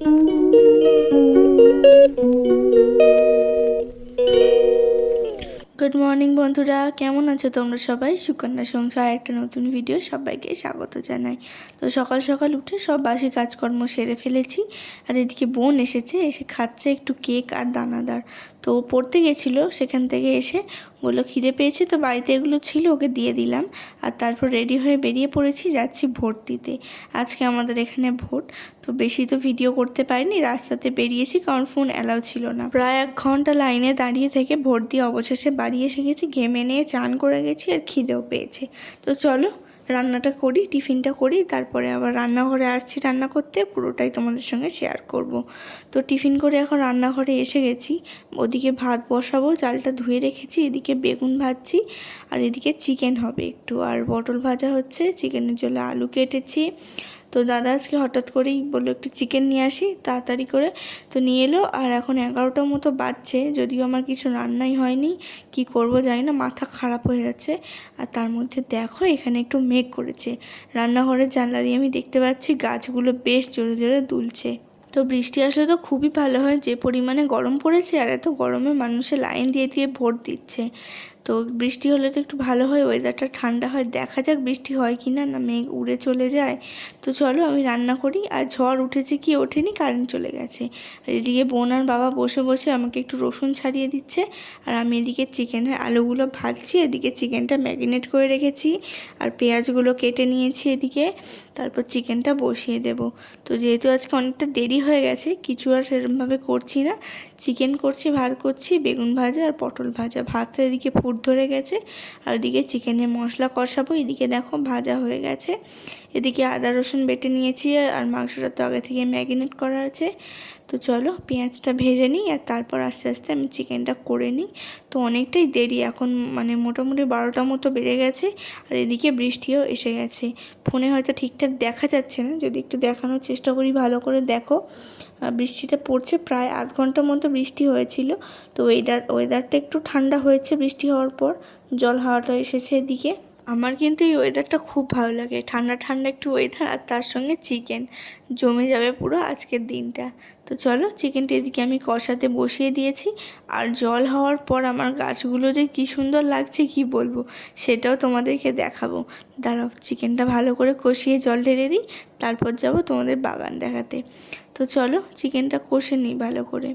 Good morning বন্ধুরা। কেমন আছো তোমরা সবাই? সুকন্যা সংসার একটা নতুন ভিডিও সবাইকে স্বাগত জানাই। তো সকাল সকাল উঠে সব বাসি কাজকর্ম সেরে ফেলেছি। আর এদিকে বোন এসেছে, এসে খাচ্ছে একটু কেক আর দানাদার। তো পড়তে গেছিল, সেখান থেকে এসে বলল খিদে পেয়েছে তো বাড়িতে এগুলো ছিল, ওকে দিয়ে দিলাম। আর তারপর রেডি হয়ে বেরিয়ে পড়েছি, যাচ্ছি ভোট দিতে আজকে আমাদের এখানে ভোট, তো বেশি তো ভিডিও করতে পারিনি, রাস্তাতে বেরিয়েছি কারণ ফোন অ্যালাউ ছিল না। প্রায় এক ঘণ্টা লাইনে দাঁড়িয়ে থেকে ভোট দিয়ে অবশেষে বাড়ি এসে গেছি, ঘেমে নিয়ে চান করে গেছি আর খিদেও পেয়েছে। তো চলো রান্নাটা করি, টিফিনটা করি, তারপরে আবার রান্নাঘরে আসছি। রান্না করতে পুরোটাই তোমাদের সঙ্গে শেয়ার করব। তো টিফিন করে এখন রান্নাঘরে এসে গেছি। ওদিকে ভাত বসাবো, চালটা ধুয়ে রেখেছি, এদিকে বেগুন ভাজছি, আর এদিকে চিকেন হবে একটু। আর পটল ভাজা হচ্ছে চিকেনের জন্য আলু কেটেছি। তো দাদা আজকে হঠাৎ করেই বলল একটু চিকেন নিয়ে আসি, তাড়াতাড়ি করে। তো নিয়ে এলো, আর এখন এগারোটার মতো বাজছে, যদিও আমার কিছু রান্নাই হয়নি, কি করব জানি না, মাথা খারাপ হয়ে যাচ্ছে। আর তার মধ্যে দেখো, এখানে একটু মেঘ করেছে। রান্নাঘরের জানলা দিয়ে আমি দেখতে পাচ্ছি গাছগুলো বেশ জোরে জোরে দুলছে। তো বৃষ্টি আসলে তো খুবই ভালো হয়, যে পরিমাণে গরম পড়েছে আর এত গরমে মানুষে লাইন দিয়ে দিয়ে ভোট দিচ্ছে। তো বৃষ্টি হলে তো একটু ভালো হয় ওয়েদারটা ঠান্ডা হয়, দেখা যাক বৃষ্টি হয় কি না না মেঘ উড়ে চলে যায়। তো চলো আমি রান্না করি, আর ঝড় উঠেছে কি ওঠেনি কারেন্ট চলে গেছে। আর এদিকে বোন আর বাবা বসে বসে আমাকে একটু রসুন ছাড়িয়ে দিচ্ছে, আর আমি এদিকে চিকেনের আলুগুলো ভাজছি, এদিকে চিকেনটা ম্যারিনেট করে রেখেছি, আর পেঁয়াজগুলো কেটে নিয়েছি এদিকে। তারপর চিকেনটা বসিয়ে দেব। তো যেহেতু আজকে অনেকটা দেরি হয়ে গেছে, কিছু আর সেরকমভাবে করছি না। চিকেন করছি, ভাত করছি, বেগুন ভাজা আর পটল ভাজা। ভাতটা এদিকে ফুট ধরে গেছে, আর ওদিকে চিকেনের মশলা কষাবো। এদিকে দেখো ভাজা হয়ে গেছে। এদিকে আদা, রসুন বেটে নিয়েছি আর মাংসটা তো আগে থেকে ম্যাগিনেট করা আছে। তো চলো পেঁয়াজটা ভেজে নিই আর তারপর আস্তে আস্তে আমি চিকেনটা করে নিই। তো অনেকটাই দেরি, এখন মানে মোটামুটি বারোটা মতো বেড়ে গেছে আর এদিকে বৃষ্টিও এসে গেছে। ফোনে হয়তো ঠিকঠাক দেখা যাচ্ছে না, যদি একটু দেখানোর চেষ্টা করি ভালো করে দেখো। বৃষ্টিটা পড়ছে প্রায় আধ ঘণ্টার মতো বৃষ্টি হয়েছিল। তো ওয়েদার, ওয়েদারটা একটু ঠান্ডা হয়েছে বৃষ্টি হওয়ার পর, জল হাওয়াটা এসেছে এদিকে। আমার কিন্তু এই ওয়েদারটা খুব ভালো লাগে। ঠান্ডা ঠান্ডা একটু ওয়েদার আর তার সঙ্গে চিকেন জমে যাবে পুরো আজকের দিনটা। তো চলো চিকেনটা এদিকে আমি কষাতে বসিয়ে দিয়েছি। আর জল হওয়ার পর আমার গাছগুলো যে কি সুন্দর লাগছে কি বলব, সেটাও তোমাদেরকে দেখাবো। দাঁড়াও চিকেনটা ভালো করে কষিয়ে জল ঢেলে দিই। তারপর যাব তোমাদের বাগান দেখাতে। তো চলো চিকেনটা কষে নিই ভালো করে।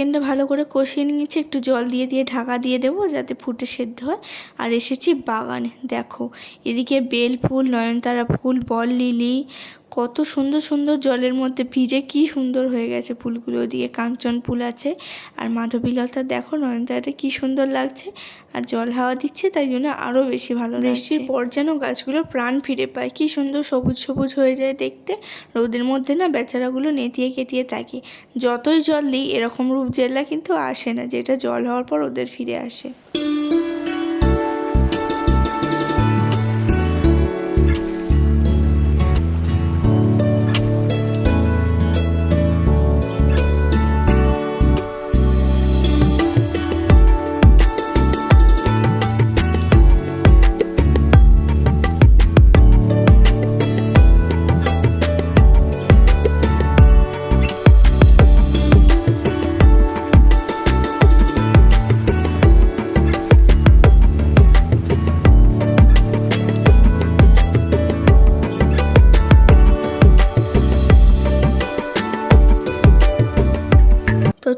চিকেনটা ভালো করে কষিয়ে নিয়েছি, একটু জল দিয়ে দিয়ে ঢাকা দিয়ে দেবো যাতে ফুটে সেদ্ধ হয়। আর এসেছি বাগানে। দেখো, এদিকে বেল ফুল, নয়নতারা ফুল, বল লিলি কত সুন্দর সুন্দর জলের মধ্যে ভিজে কি সুন্দর হয়ে গেছে ফুলগুলো। দিয়ে কাঞ্চন ফুল আছে আর মাধবীলতা, দেখো নয়নতারাটা কি সুন্দর লাগছে আর জল হাওয়া দিচ্ছে, তাই জন্য আরও বেশি ভালো বৃষ্টির পর যেন গাছগুলো প্রাণ ফিরে পায়, কি সুন্দর সবুজ সবুজ হয়ে যায় দেখতে। রোদের মধ্যে না বেচারাগুলো নেতিয়ে কেটিয়ে থাকে। যতই জল দিই, এরকম রূপ জেলা কিন্তু আসে না, যেটা জল হওয়ার পর ওদের ফিরে আসে।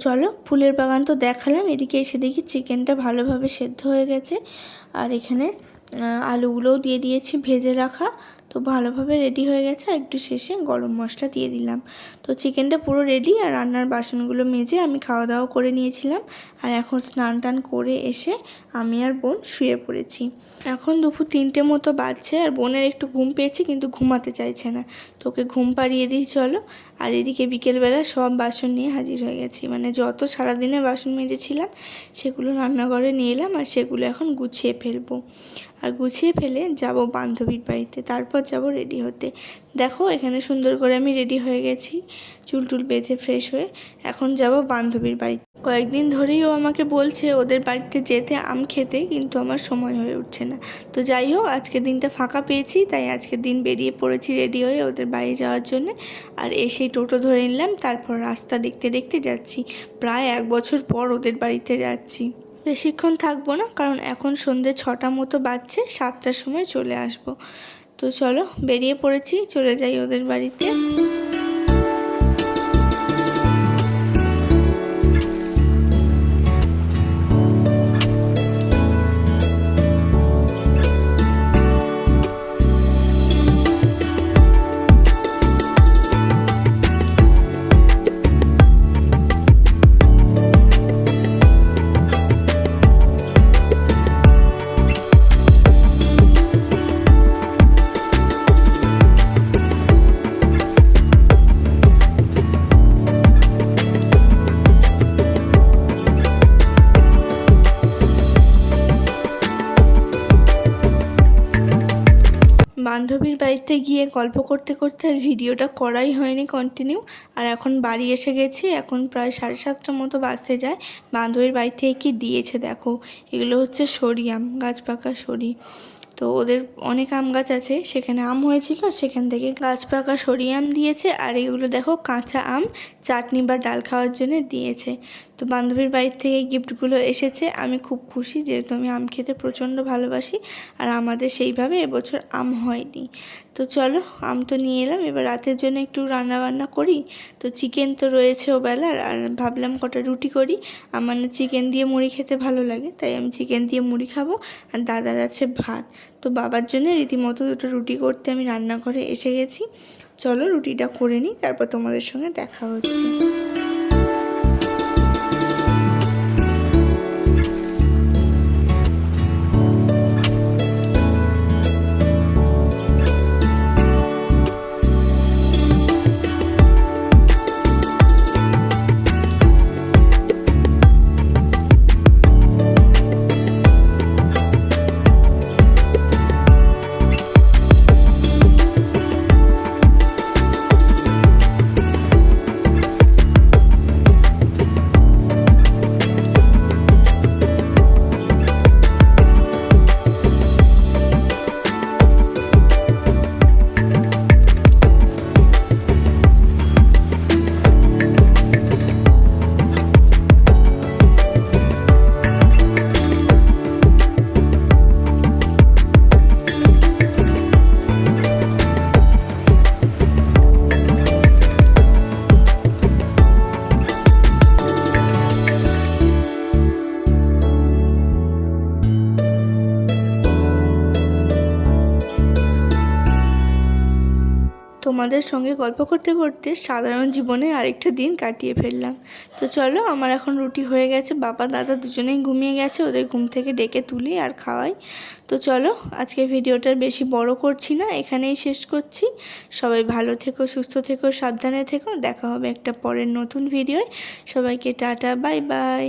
চলো, ফুলের বাগান তো দেখালাম, এদিকে এসে দেখি চিকেনটা ভালোভাবে সেদ্ধ হয়ে গেছে। আর এখানে আলুগুলোও দিয়ে দিয়েছি, ভেজে রাখা। তো ভালোভাবে রেডি হয়ে গেছে। আর একটু শেষে গরম মশলা দিয়ে দিলাম। তো চিকেনটা পুরো রেডি আর রান্নার বাসনগুলো মেজে আমি খাওয়া দাওয়া করে নিয়েছিলাম। আর এখন স্নান টান করে এসে আমি আর বোন শুয়ে পড়েছি। এখন দুপুর তিনটে মতো বাজছে আর বোনের একটু ঘুম পেয়েছে, কিন্তু ঘুমাতে চাইছে না। তোকে ঘুম পাড়িয়ে দিই, চলো। আর এদিকে বিকেলবেলা সব বাসন নিয়ে হাজির হয়ে গেছি। মানে যত সারাদিনে বাসন মেজেছিলাম, সেগুলো রান্নাঘরে নিয়ে এলাম আর সেগুলো এখন গুছিয়ে ফেলব। আর গুছিয়ে ফেলে যাব বান্ধবীর বাড়িতে, তারপর যাব রেডি হতে। দেখো, এখানে সুন্দর করে আমি রেডি হয়ে গেছি, চুল টুল বেঁধে ফ্রেশ হয়ে। এখন যাব বান্ধবীর বাড়িতে। কয়েকদিন ধরেই ও আমাকে বলছে ওদের বাড়িতে যেতে আম খেতে, কিন্তু আমার সময় হয়ে উঠছে না। তো যাই হোক, আজকে দিনটা ফাঁকা পেয়েছি, তাই আজকের দিন বেরিয়ে পড়েছি রেডি হয়ে ওদের বাড়ি যাওয়ার জন্য। আর এসেই টোটো ধরে নিলাম, তারপর রাস্তা দেখতে দেখতে যাচ্ছি। প্রায় এক বছর পর ওদের বাড়িতে যাচ্ছি। বেশিক্ষণ থাকব না, কারণ এখন সন্ধ্যে ছটা মতো বাজছে, সাতটার সময় চলে আসব। তো চলো, বেরিয়ে পড়েছি, চলে যাই ওদের বাড়িতে। বান্ধবীর বাড়িতে গিয়ে গল্প করতে করতে আর ভিডিওটা করাই হয়নি কন্টিনিউ আর এখন বাড়ি এসে গেছি, এখন প্রায় সাড়ে সাতটার মতো বাজতে যায়। বান্ধবীর বাড়ি থেকে কি দিয়েছে দেখো, এগুলো হচ্ছে সরি, আম গাছ পাকা সরি। তো ওদের অনেক আম গাছ আছে, সেখানে আম হয়েছিল, সেখান থেকে গাছ পাকা সরি আম দিয়েছে। আর এগুলো দেখো কাঁচা আম, চাটনি বা ডাল খাওয়ার জন্য দিয়েছে। তো বান্ধবীর বাড়ির থেকে গিফটগুলো এসেছে। আমি খুব খুশি যেহেতু আমি আম খেতে প্রচণ্ড ভালোবাসি আর আমাদের সেইভাবে এবছর আম হয়নি। তো চলো, আম তো নিয়ে এলাম, এবার রাতের জন্য একটু রান্না বান্না করি। তো চিকেন তো রয়েছে ও বেলার, আর ভাবলাম কটা রুটি করি। আমার না চিকেন দিয়ে মুড়ি খেতে ভালো লাগে, তাই আমি চিকেন দিয়ে মুড়ি খাব আর দাদার আছে ভাত। তো বাবার জন্য রীতিমতো দুটো রুটি করতে আমি রান্নাঘরে এসে গেছি। চলো রুটিটা করে নিই, তারপর তোমাদের সঙ্গে দেখা হচ্ছে। তোমাদের সঙ্গে গল্প করতে করতে সাধারণ জীবনে আরেকটা দিন কাটিয়ে ফেললাম। তো চলো, আমার এখন রুটি হয়ে গেছে, বাবা, দাদা দুজনেই ঘুমিয়ে গেছে, ওদের ঘুম থেকে ডেকে তুলি আর খাওয়াই। তো চলো, আজকে ভিডিওটার বেশি বড় করছি না, এখানেই শেষ করছি। সবাই ভালো থেকো, সুস্থ থেকো, সাবধানে থেকো, দেখা হবে একটা পরের নতুন ভিডিওয়। সবাইকে টাটা, বাই বাই।